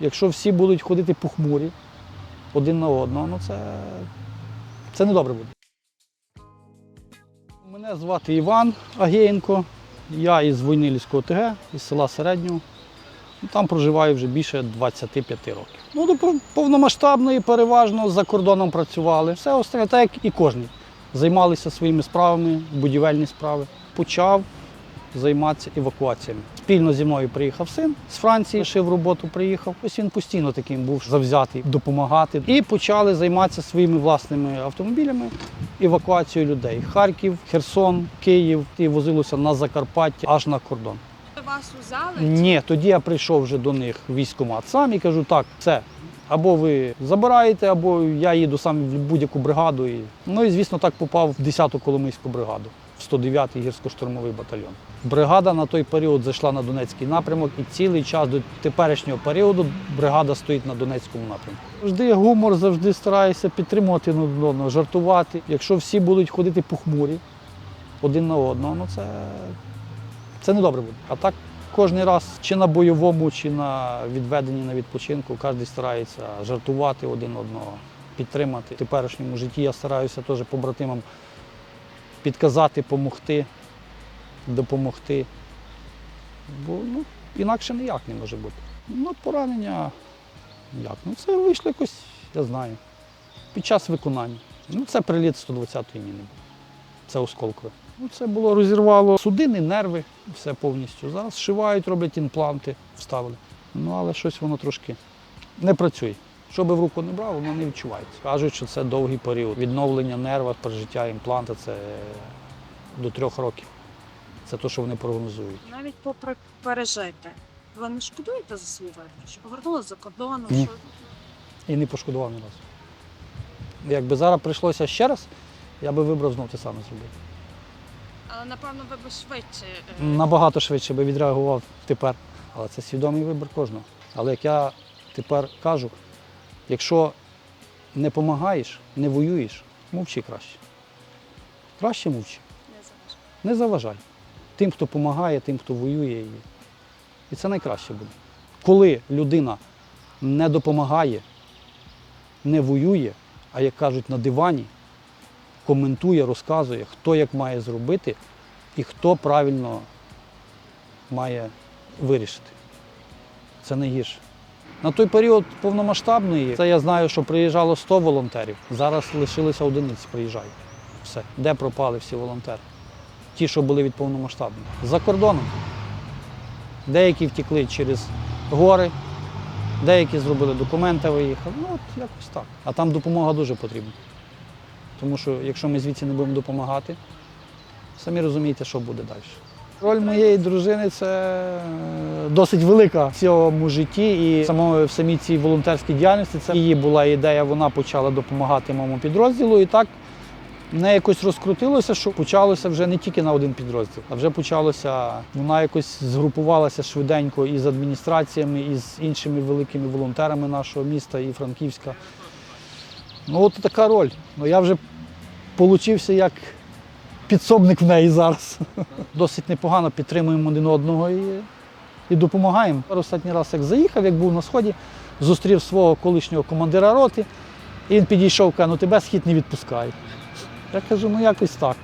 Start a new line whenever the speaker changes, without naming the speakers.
Якщо всі будуть ходити похмурі один на одного, ну це, це не добре буде. Мене звати Іван Агієнко. Я із Войнилівського ТГ, із села Середнього. Ну, Там проживаю вже більше 25 років. Ну, до пов- повномасштабної переважно за кордоном працювали. Все остальне, так як і кожен. Займалися своїми справами, будівельні справи. Почав займатися евакуаціями. Спільно зі мною приїхав син з Франції, ще в роботу приїхав. Ось він постійно таким був завзятий допомагати. І почали займатися своїми власними автомобілями евакуацією людей. Харків, Херсон, Київ і возилося на Закарпаття аж на кордон.
Вас узяли?
Ні, тоді я прийшов вже до них в військкомат сам і кажу, так, все. Або ви забираєте, або я їду сам в будь-яку бригаду. І... Ну і звісно, так попав в 10-ту Коломийську бригаду, в 109-й гірсько-штурмовий батальйон. Бригада на той період зайшла на Донецький напрямок, і цілий час до теперішнього періоду бригада стоїть на Донецькому напрямку. Завжди гумор, завжди стараюся підтримувати одного, жартувати. Якщо всі будуть ходити похмурі один на одного, ну це, це не добре буде. А так кожен раз чи на бойовому, чи на відведенні на відпочинку, кожен старається жартувати один одного, підтримати. В теперішньому житті я стараюся теж побратимам підказати, допомогти, допомогти. Бо ну, інакше ніяк не може бути. Ну, поранення як? Ну, це вийшло якось, я знаю, під час виконання. Ну, це приліт 120-ї міни. Це осколкове. Ну, це було розірвало судини, нерви, все повністю. Зараз зшивають, роблять імпланти, вставили. Ну, але щось воно трошки не працює. Що би в руку не брав, воно не відчувається. Кажуть, що це довгий період. Відновлення нерва, пережиття імпланта це до трьох років. Це те, що вони прогнозують.
Навіть попри пережити. Ви не шкодуєте за свій вибір? Що повернулися за кордону?
Ні.
Що...
І не пошкодував ні разу. Якби зараз прийшлося ще раз, я би вибрав знову те саме зробити.
Але напевно ви б швидше. е,
Набагато швидше би відреагував тепер. Але це свідомий вибір кожного. Але як я тепер кажу, якщо не допомагаєш, не воюєш, мовчи краще. Краще мовчи.
не
заважай. Тим, хто допомагає, тим, хто воює. І це найкраще буде. Коли людина не допомагає, не воює, а як кажуть, на дивані, коментує, розказує, хто як має зробити і хто правильно має вирішити. Це найгірше. На той період повномасштабної, це я знаю, що приїжджало 100 волонтерів. Зараз лишилися одиниці, приїжджають. Все. Де пропали всі волонтери? Ті, що були від повномасштабної. За кордоном. Деякі втекли через гори, деякі зробили документи, виїхали. Ну, от якось так. А там допомога дуже потрібна. Тому що якщо ми звідси не будемо допомагати, самі розумієте, що буде далі. Роль моєї дружини це е, досить велика в цьому житті і самому в самій цій волонтерській діяльності. Це її була ідея, вона почала допомагати моєму підрозділу. І так не якось розкрутилося, що почалося вже не тільки на один підрозділ, а вже почалося. Вона якось згрупувалася швиденько із адміністраціями, і з іншими великими волонтерами нашого міста і Франківська. Ну, от така роль. Ну, я вже получився як підсобник в неї зараз. Досить непогано підтримуємо один одного і, і допомагаємо. Останній раз, як заїхав, як був на сході, зустрів свого колишнього командира роти, і він підійшов, каже, ну тебе схід не відпускає. Я кажу, ну якось так.